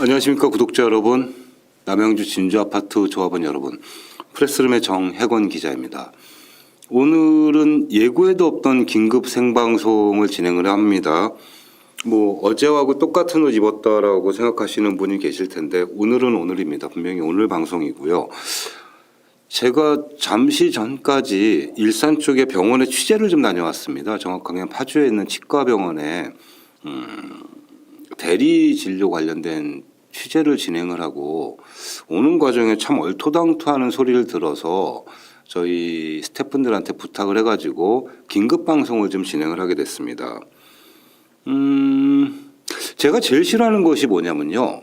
안녕하십니까 구독자 여러분, 남양주 진주아파트 조합원 여러분, 프레스룸의 정혜건 기자입니다. 오늘은 예고에도 없던 긴급 생방송을 진행을 합니다. 뭐 어제하고 똑같은 옷 입었다라고 생각하시는 분이 계실 텐데 오늘은 오늘입니다. 분명히 오늘 방송이고요. 제가 잠시 전까지 일산 쪽에 병원에 취재를 좀 다녀왔습니다. 정확하게 파주에 있는 치과병원에 음, 대리 진료 관련된 취재를 진행을 하고 오는 과정에 참 얼토당토하는 소리를 들어서 저희 스태프분들한테 부탁을 해가지고 긴급 방송을 좀 진행을 하게 됐습니다. 음, 제가 제일 싫어하는 것이 뭐냐면요.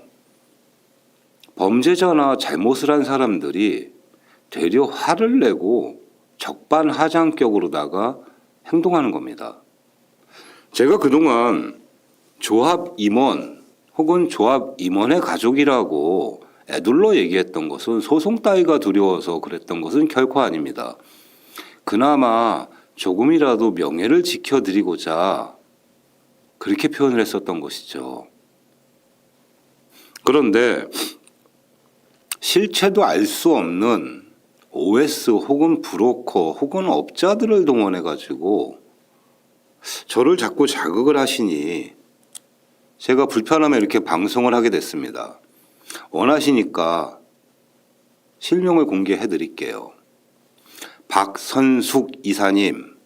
범죄자나 잘못을 한 사람들이 되려 화를 내고 적반하장격으로다가 행동하는 겁니다. 제가 그동안 조합 임원 혹은 조합 임원의 가족이라고 애둘러 얘기했던 것은 소송 따위가 두려워서 그랬던 것은 결코 아닙니다. 그나마 조금이라도 명예를 지켜드리고자 그렇게 표현을 했었던 것이죠. 그런데 실체도 알 수 없는 OS 혹은 브로커 혹은 업자들을 동원해 가지고 저를 자꾸 자극을 하시니 제가 불편하면 이렇게 방송을 하게 됐습니다. 원하시니까 실명을 공개해 드릴게요. 박선숙 이사님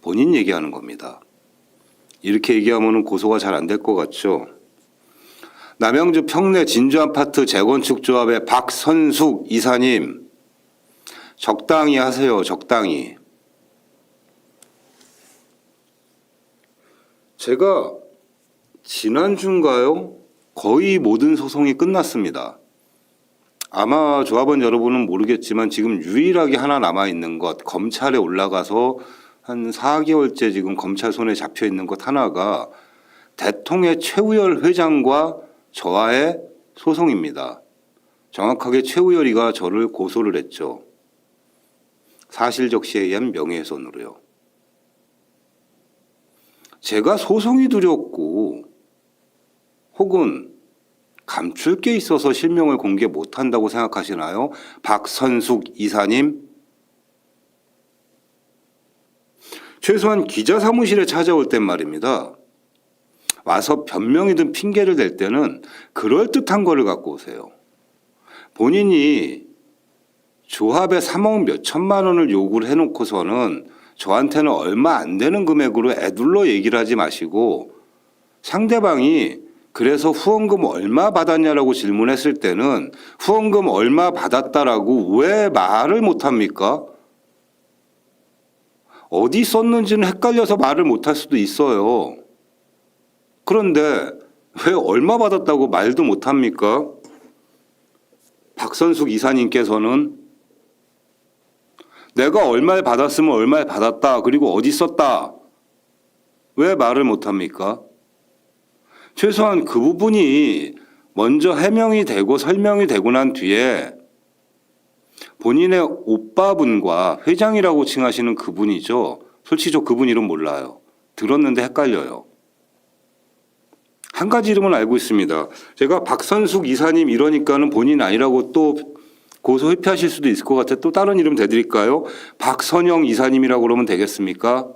본인 얘기하는 겁니다. 이렇게 얘기하면 고소가 잘 안 될 것 같죠? 남양주 평내 진주 아파트 재건축 조합의 박선숙 이사님 적당히 하세요. 적당히. 제가 지난주인가요? 거의 모든 소송이 끝났습니다. 아마 조합원 여러분은 모르겠지만 지금 유일하게 하나 남아 있는 것 검찰에 올라가서 한 4개월째 지금 검찰 손에 잡혀 있는 것 하나가 대통령 최우열 회장과 저와의 소송입니다. 정확하게 최우열이가 저를 고소를 했죠. 사실적시에 의한 명예훼손으로요. 제가 소송이 두렵고 혹은 감출 게 있어서 실명을 공개 못한다고 생각하시나요? 박선숙 이사님? 최소한 기자 사무실에 찾아올 땐 말입니다. 와서 변명이든 핑계를 댈 때는 그럴듯한 거를 갖고 오세요. 본인이 조합에 3억 몇 천만 원을 요구를 해놓고서는 저한테는 얼마 안 되는 금액으로 애둘러 얘기를 하지 마시고 상대방이 그래서 후원금 얼마 받았냐라고 질문했을 때는 후원금 얼마 받았다라고 왜 말을 못합니까? 어디 썼는지는 헷갈려서 말을 못할 수도 있어요. 그런데 왜 얼마 받았다고 말도 못합니까? 박선숙 이사님께서는 내가 얼마를 받았으면 얼마를 받았다. 그리고 어디 썼다. 왜 말을 못합니까? 최소한 그 부분이 먼저 해명이 되고 설명이 되고 난 뒤에 본인의 오빠분과 회장이라고 칭하시는 그분이죠. 솔직히 저 그분 이름 몰라요. 들었는데 헷갈려요. 한 가지 이름은 알고 있습니다. 제가 박선숙 이사님 이러니까는 본인 아니라고 또 고소 회피하실 수도 있을 것 같아. 또 다른 이름 대드릴까요? 박선영 이사님이라고 그러면 되겠습니까?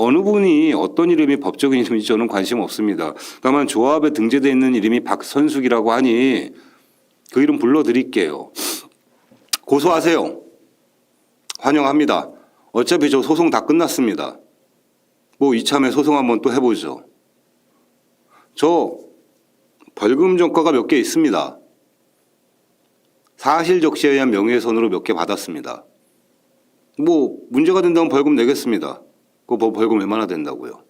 어느 분이 어떤 이름이 법적인 이름인지 저는 관심 없습니다. 다만 조합에 등재되어 있는 이름이 박선숙이라고 하니 그 이름 불러드릴게요. 고소하세요. 환영합니다. 어차피 저 소송 다 끝났습니다. 뭐 이참에 소송 한번 또 해보죠. 저 벌금 전과가 몇 개 있습니다. 사실 적시에 의한 명예훼손으로 몇 개 받았습니다. 뭐 문제가 된다면 벌금 내겠습니다. 그 벌금 얼마나 된다고요?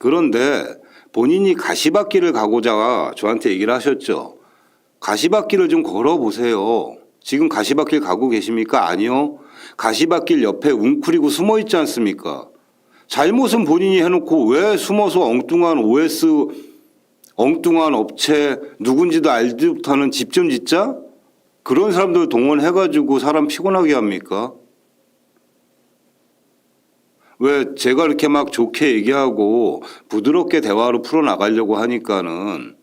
그런데 본인이 가시밭길을 가고자 저한테 얘기를 하셨죠. 가시밭길을 좀 걸어보세요. 지금 가시밭길 가고 계십니까? 아니요. 가시밭길 옆에 웅크리고 숨어 있지 않습니까? 잘못은 본인이 해놓고 왜 숨어서 엉뚱한 OS, 엉뚱한 업체, 누군지도 알지 못하는 집 좀 짓자? 그런 사람들 동원해가지고 사람 피곤하게 합니까? 왜 제가 이렇게 막 좋게 얘기하고 부드럽게 대화로 풀어나가려고 하니까는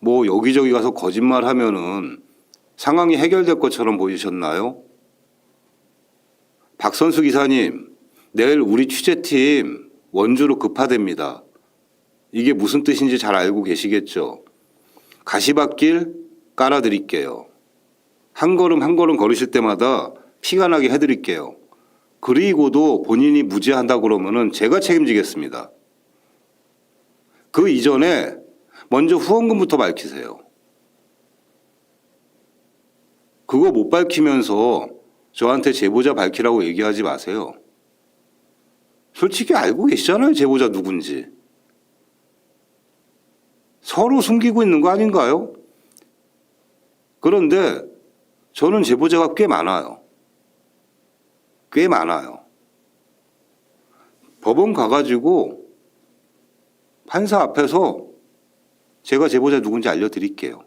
뭐 여기저기 가서 거짓말 하면은 상황이 해결될 것처럼 보이셨나요? 박선수 기사님, 내일 우리 취재팀 원주로 급파됩니다. 이게 무슨 뜻인지 잘 알고 계시겠죠? 가시밭길 깔아드릴게요. 한 걸음 한 걸음 걸으실 때마다 피가 나게 해드릴게요. 그리고도 본인이 무죄한다 그러면은 제가 책임지겠습니다. 그 이전에 먼저 후원금부터 밝히세요. 그거 못 밝히면서 저한테 제보자 밝히라고 얘기하지 마세요. 솔직히 알고 계시잖아요, 제보자 누군지. 서로 숨기고 있는 거 아닌가요? 그런데 저는 제보자가 꽤 많아요. 꽤 많아요. 법원 가가지고 판사 앞에서 제가 제보자 누군지 알려드릴게요.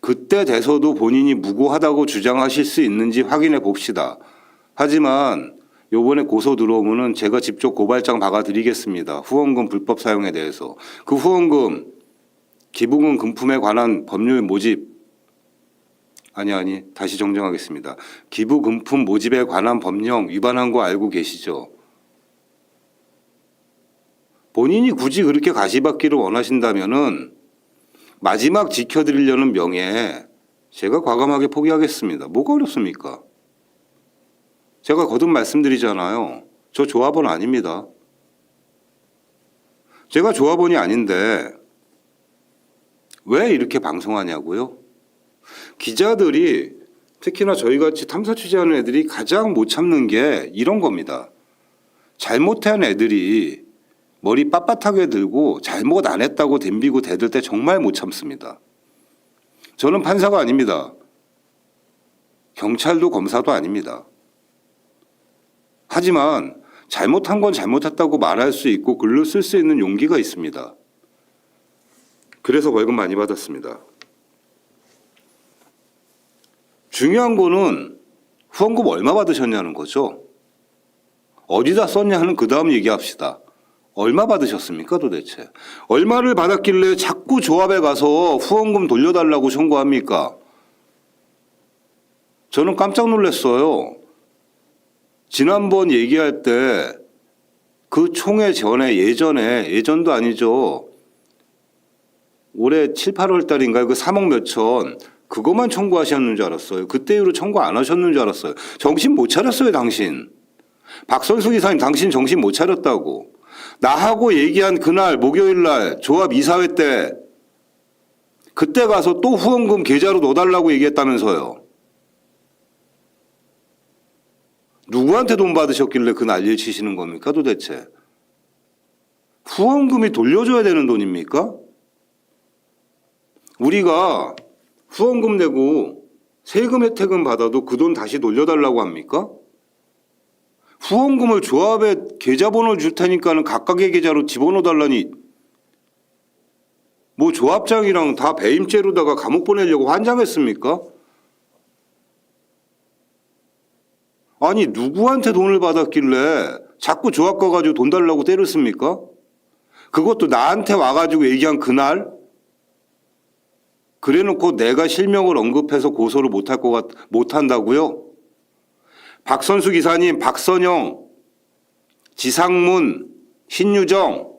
그때 돼서도 본인이 무고하다고 주장하실 수 있는지 확인해 봅시다. 하지만 요번에 고소 들어오면은 제가 직접 고발장 박아드리겠습니다. 후원금 불법 사용에 대해서. 그 후원금, 기부금 금품에 관한 법률 모집, 아니, 아니, 다시 정정하겠습니다. 기부 금품 모집에 관한 법령 위반한 거 알고 계시죠? 본인이 굳이 그렇게 가시받기를 원하신다면은 마지막 지켜드리려는 명예에 제가 과감하게 포기하겠습니다. 뭐가 어렵습니까? 제가 거듭 말씀드리잖아요. 저 조합원 아닙니다. 제가 조합원이 아닌데 왜 이렇게 방송하냐고요? 기자들이 특히나 저희 같이 탐사 취재하는 애들이 가장 못 참는 게 이런 겁니다. 잘못한 애들이 머리 빳빳하게 들고 잘못 안 했다고 덤비고 대들 때 정말 못 참습니다. 저는 판사가 아닙니다. 경찰도 검사도 아닙니다. 하지만 잘못한 건 잘못했다고 말할 수 있고 글로 쓸 수 있는 용기가 있습니다. 그래서 벌금 많이 받았습니다. 중요한 거는 후원금 얼마 받으셨냐는 거죠. 어디다 썼냐는 그 다음 얘기합시다. 얼마 받으셨습니까 도대체? 얼마를 받았길래 자꾸 조합에 가서 후원금 돌려달라고 청구합니까? 저는 깜짝 놀랐어요. 지난번 얘기할 때 그 총회 전에 예전에 예전도 아니죠. 올해 7, 8월 달인가요? 그 3억 몇천 그것만 청구하셨는 줄 알았어요. 그때 이후로 청구 안 하셨는 줄 알았어요. 정신 못 차렸어요, 당신. 박선수 기사님 당신 정신 못 차렸다고. 나하고 얘기한 그날 목요일 날 조합 이사회 때 그때 가서 또 후원금 계좌로 넣어달라고 얘기했다면서요. 누구한테 돈 받으셨길래 그 난리를 치시는 겁니까 도대체? 후원금이 돌려줘야 되는 돈입니까? 우리가 후원금 내고 세금 혜택은 받아도 그 돈 다시 돌려달라고 합니까? 후원금을 조합에 계좌번호를 줄 테니까는 각각의 계좌로 집어넣어 달라니 뭐 조합장이랑 다 배임죄로다가 감옥 보내려고 환장했습니까? 아니 누구한테 돈을 받았길래 자꾸 조합 가가지고 돈 달라고 때렸습니까? 그것도 나한테 와가지고 얘기한 그날 그래놓고 내가 실명을 언급해서 고소를 못할 것 같, 못한다고요? 박선수 기사님, 박선영, 지상문, 신유정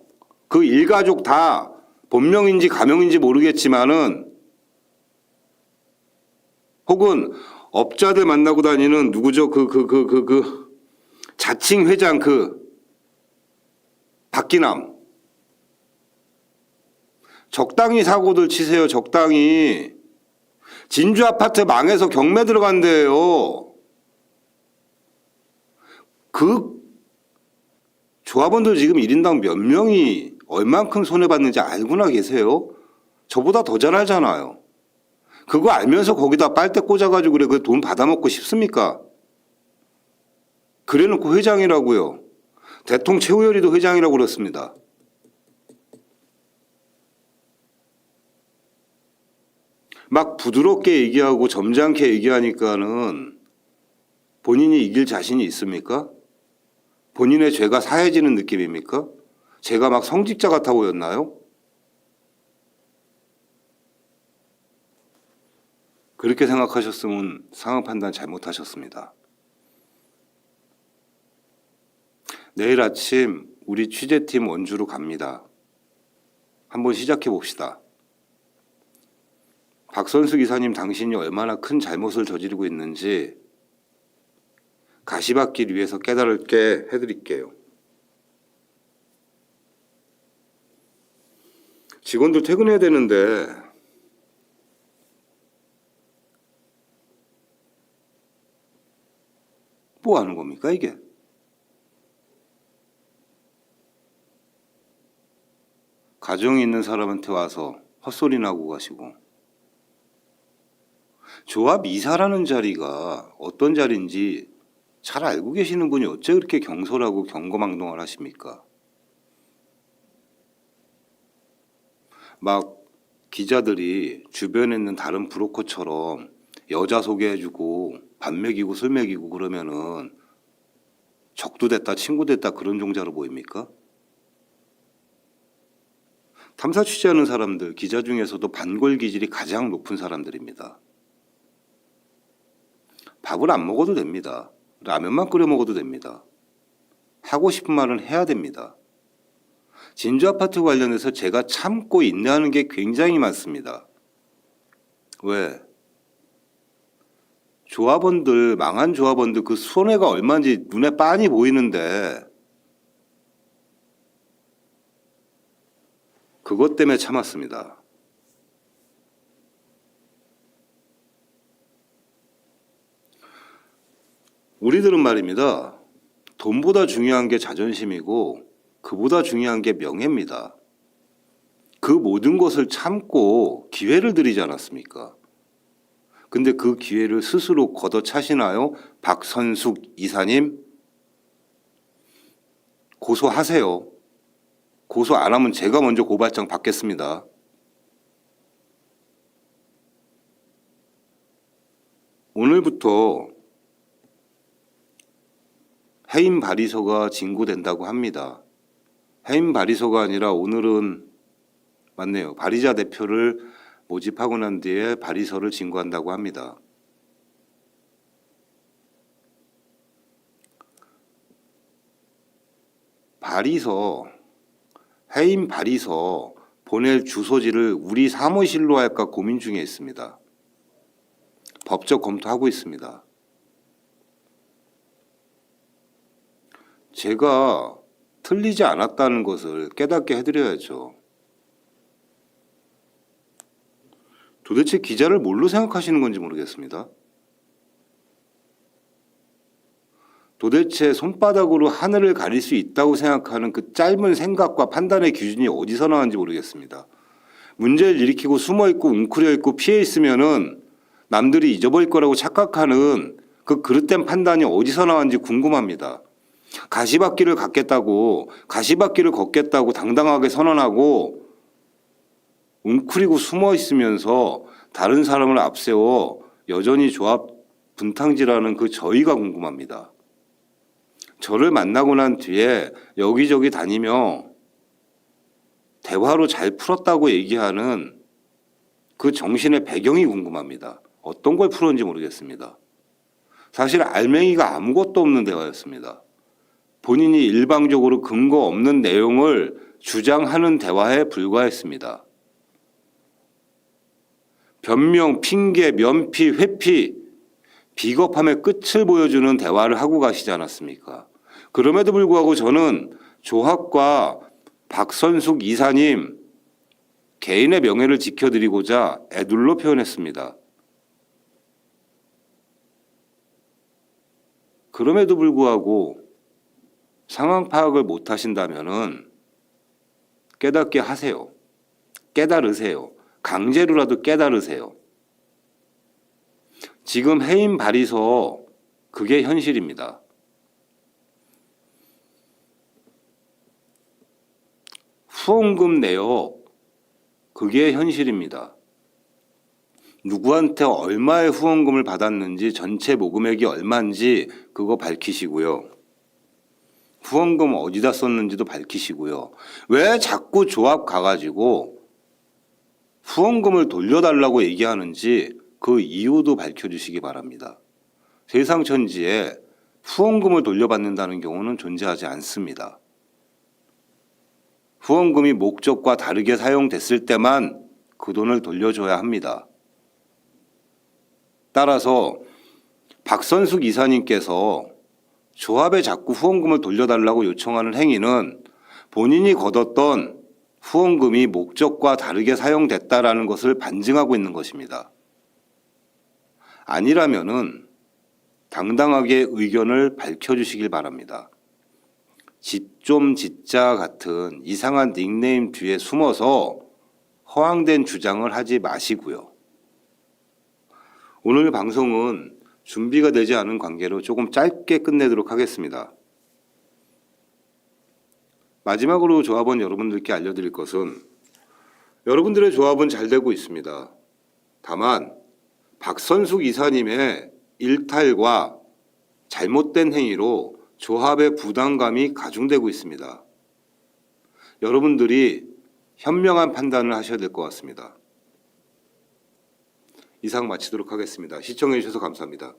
그 일가족 다 본명인지 가명인지 모르겠지만은 혹은 업자들 만나고 다니는 누구죠? 그 그 그 그 그 자칭 회장 그 박기남 적당히 사고들 치세요. 적당히 진주 아파트 망해서 경매 들어간대요. 그 조합원들 지금 1인당 몇 명이 얼만큼 손해받는지 알고나 계세요? 저보다 더 잘 알잖아요. 그거 알면서 거기다 빨대 꽂아가지고 그래 그 돈 받아먹고 싶습니까? 그래놓고 회장이라고요. 대통령 최우열이도 회장이라고 그랬습니다. 막 부드럽게 얘기하고 점잖게 얘기하니까는 본인이 이길 자신이 있습니까? 본인의 죄가 사해지는 느낌입니까? 제가 막 성직자 같아 보였나요? 그렇게 생각하셨으면 상황 판단 잘못하셨습니다. 내일 아침 우리 취재팀 원주로 갑니다. 한번 시작해 봅시다. 박선수 기사님 당신이 얼마나 큰 잘못을 저지르고 있는지 가시밭길 위해서 깨달을게 해드릴게요. 직원들 퇴근해야 되는데 뭐 하는 겁니까 이게? 가정이 있는 사람한테 와서 헛소리 나고 가시고 조합 이사라는 자리가 어떤 자리인지 잘 알고 계시는 분이 어째 그렇게 경솔하고 경거망동을 하십니까? 막 기자들이 주변에 있는 다른 브로커처럼 여자 소개해주고 밥 먹이고 술 먹이고 그러면은 적도 됐다 친구 됐다 그런 종자로 보입니까? 탐사 취재하는 사람들 기자 중에서도 반골 기질이 가장 높은 사람들입니다. 밥을 안 먹어도 됩니다. 라면만 끓여 먹어도 됩니다. 하고 싶은 말은 해야 됩니다. 진주 아파트 관련해서 제가 참고 인내하는 게 굉장히 많습니다. 왜? 조합원들, 망한 조합원들 그 손해가 얼마인지 눈에 빤히 보이는데 그것 때문에 참았습니다. 우리들은 말입니다. 돈보다 중요한 게 자존심이고 그보다 중요한 게 명예입니다. 그 모든 것을 참고 기회를 드리지 않았습니까? 근데 그 기회를 스스로 걷어차시나요? 박선숙 이사님? 고소하세요. 고소 안 하면 제가 먼저 고발장 받겠습니다. 오늘부터 해임 발의서가 진구된다고 합니다. 해임 발의서가 아니라 오늘은 맞네요. 발의자 대표를 모집하고 난 뒤에 발의서를 진구한다고 합니다. 발의서, 해임 발의서 보낼 주소지를 우리 사무실로 할까 고민 중에 있습니다. 법적 검토하고 있습니다. 제가 틀리지 않았다는 것을 깨닫게 해드려야죠. 도대체 기자를 뭘로 생각하시는 건지 모르겠습니다. 도대체 손바닥으로 하늘을 가릴 수 있다고 생각하는 그 짧은 생각과 판단의 기준이 어디서 나왔는지 모르겠습니다. 문제를 일으키고 숨어 있고 웅크려 있고 피해 있으면은 남들이 잊어버릴 거라고 착각하는 그 그릇된 판단이 어디서 나왔는지 궁금합니다. 가시밭길을 갖겠다고 가시밭길을 걷겠다고 당당하게 선언하고 웅크리고 숨어 있으면서 다른 사람을 앞세워 여전히 조합 분탕질하는 그 저희가 궁금합니다. 저를 만나고 난 뒤에 여기저기 다니며 대화로 잘 풀었다고 얘기하는 그 정신의 배경이 궁금합니다. 어떤 걸 풀었는지 모르겠습니다. 사실 알맹이가 아무것도 없는 대화였습니다. 본인이 일방적으로 근거 없는 내용을 주장하는 대화에 불과했습니다. 변명, 핑계, 면피, 회피, 비겁함의 끝을 보여주는 대화를 하고 가시지 않았습니까? 그럼에도 불구하고 저는 조합과 박선숙 이사님 개인의 명예를 지켜드리고자 애둘로 표현했습니다. 그럼에도 불구하고 상황 파악을 못 하신다면은 깨닫게 하세요. 깨달으세요. 강제로라도 깨달으세요. 지금 해임 발의서 그게 현실입니다. 후원금 내역 그게 현실입니다. 누구한테 얼마의 후원금을 받았는지 전체 모금액이 얼마인지 그거 밝히시고요. 후원금 어디다 썼는지도 밝히시고요. 왜 자꾸 조합 가가지고 후원금을 돌려달라고 얘기하는지 그 이유도 밝혀주시기 바랍니다. 세상 천지에 후원금을 돌려받는다는 경우는 존재하지 않습니다. 후원금이 목적과 다르게 사용됐을 때만 그 돈을 돌려줘야 합니다. 따라서 박선숙 이사님께서 조합에 자꾸 후원금을 돌려달라고 요청하는 행위는 본인이 거뒀던 후원금이 목적과 다르게 사용됐다라는 것을 반증하고 있는 것입니다. 아니라면은 당당하게 의견을 밝혀주시길 바랍니다. 집좀 짓자 같은 이상한 닉네임 뒤에 숨어서 허황된 주장을 하지 마시고요. 오늘 방송은 준비가 되지 않은 관계로 조금 짧게 끝내도록 하겠습니다. 마지막으로 조합원 여러분들께 알려드릴 것은 여러분들의 조합은 잘 되고 있습니다. 다만 박선숙 이사님의 일탈과 잘못된 행위로 조합의 부담감이 가중되고 있습니다. 여러분들이 현명한 판단을 하셔야 될 것 같습니다. 이상 마치도록 하겠습니다. 시청해 주셔서 감사합니다.